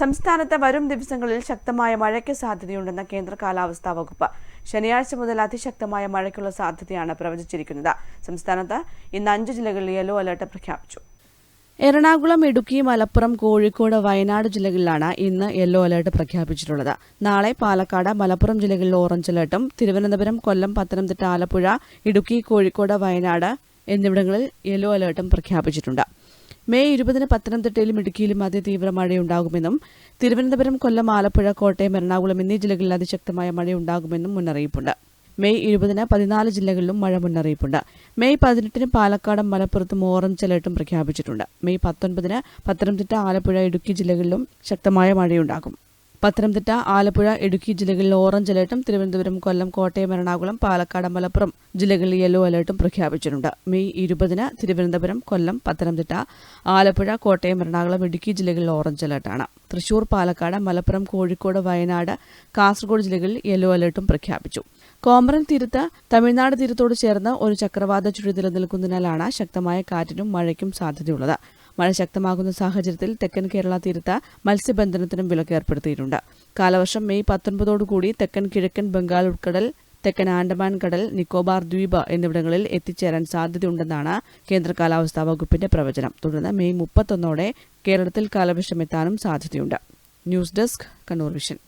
സംസ്ഥാനത്ത് വരും ദിവസങ്ങളിൽ ശക്തമായ മഴയ്ക്ക് സാധ്യതയുണ്ടെന്ന് കേന്ദ്ര കാലാവസ്ഥാ വകുപ്പ്. ശനിയാഴ്ച മുതൽ അതിശക്തമായ മഴയ്ക്കുള്ള സാധ്യതയാണ് പ്രവചിച്ചിരിക്കുന്നത്. സംസ്ഥാനത്ത് ഇന്ന് അഞ്ച് ജില്ലകളിൽ യെല്ലോ അലർട്ട് പ്രഖ്യാപിച്ചു. എറണാകുളം ഇടുക്കി മലപ്പുറം കോഴിക്കോട് വയനാട് ജില്ലകളിലാണ് ഇന്ന് യെല്ലോ അലർട്ട് പ്രഖ്യാപിച്ചിട്ടുള്ളത്. നാളെ പാലക്കാട് മലപ്പുറം ജില്ലകളിൽ ഓറഞ്ച് അലർട്ടും തിരുവനന്തപുരം കൊല്ലം പത്തനംതിട്ട ആലപ്പുഴ ഇടുക്കി കോഴിക്കോട് വയനാട് എന്നിവിടങ്ങളിൽ യെല്ലോ അലർട്ടും പ്രഖ്യാപിച്ചിട്ടുണ്ട്. മെയ് ഇരുപതിന് പത്തനംതിട്ടയിലും ഇടുക്കിയിലും അതിതീവ്ര മഴയുണ്ടാകുമെന്നും തിരുവനന്തപുരം കൊല്ലം ആലപ്പുഴ കോട്ടയം എറണാകുളം എന്നീ ജില്ലകളിൽ അതിശക്തമായ മഴയുണ്ടാകുമെന്നും മുന്നറിയിപ്പുണ്ട്. മെയ് ഇരുപതിന് പതിനാല് ജില്ലകളിലും മഴ മുന്നറിയിപ്പുണ്ട്. മെയ് പതിനെട്ടിന് പാലക്കാടും മലപ്പുറത്തും ഓറഞ്ച് അലർട്ടും പ്രഖ്യാപിച്ചിട്ടുണ്ട്. മെയ് പത്തൊൻപതിന് പത്തനംതിട്ട ആലപ്പുഴ ഇടുക്കി ജില്ലകളിലും ശക്തമായ മഴയുണ്ടാകും. പത്തനംതിട്ട ആലപ്പുഴ ഇടുക്കി ജില്ലകളിൽ ഓറഞ്ച് അലർട്ടും തിരുവനന്തപുരം കൊല്ലം കോട്ടയം എറണാകുളം പാലക്കാട് മലപ്പുറം ജില്ലകളിൽ യെല്ലോ അലർട്ടും പ്രഖ്യാപിച്ചിട്ടുണ്ട്. മെയ് ഇരുപതിന് തിരുവനന്തപുരം കൊല്ലം പത്തനംതിട്ട ആലപ്പുഴ കോട്ടയം എറണാകുളം ഇടുക്കി ജില്ലകളിൽ ഓറഞ്ച് അലർട്ടാണ്. തൃശൂർ പാലക്കാട് മലപ്പുറം കോഴിക്കോട് വയനാട് കാസർഗോഡ് ജില്ലകളിൽ യെല്ലോ അലർട്ടും പ്രഖ്യാപിച്ചു. കോമറൻ തീരത്ത് തമിഴ്നാട് തീരത്തോട് ചേർന്ന് ഒരു ചക്രവാത ചുഴി നിലനിൽക്കുന്നതിനാലാണ് ശക്തമായ കാറ്റിനും മഴയ്ക്കും സാധ്യതയുള്ളത്. മഴ ശക്തമാകുന്ന സാഹചര്യത്തിൽ തെക്കൻ കേരള തീരത്ത് മത്സ്യബന്ധനത്തിനും വിലക്ക് ഏർപ്പെടുത്തിയിട്ടുണ്ട്. കാലവർഷം മെയ് പത്തൊൻപതോടുകൂടി തെക്കൻ കിഴക്കൻ ബംഗാൾ ഉൾക്കടൽ തെക്കൻ ആൻഡമാൻ കടൽ നിക്കോബാർ ദ്വീപ് എന്നിവിടങ്ങളിൽ എത്തിച്ചേരാൻ സാധ്യതയുണ്ടെന്നാണ് കേന്ദ്ര കാലാവസ്ഥാ വകുപ്പിന്റെ പ്രവചനം. തുടർന്ന് മെയ് മുപ്പത്തൊന്നോടെ കേരളത്തിൽ കാലവർഷം എത്താനും സാധ്യതയുണ്ട്. News desk Kannur vision.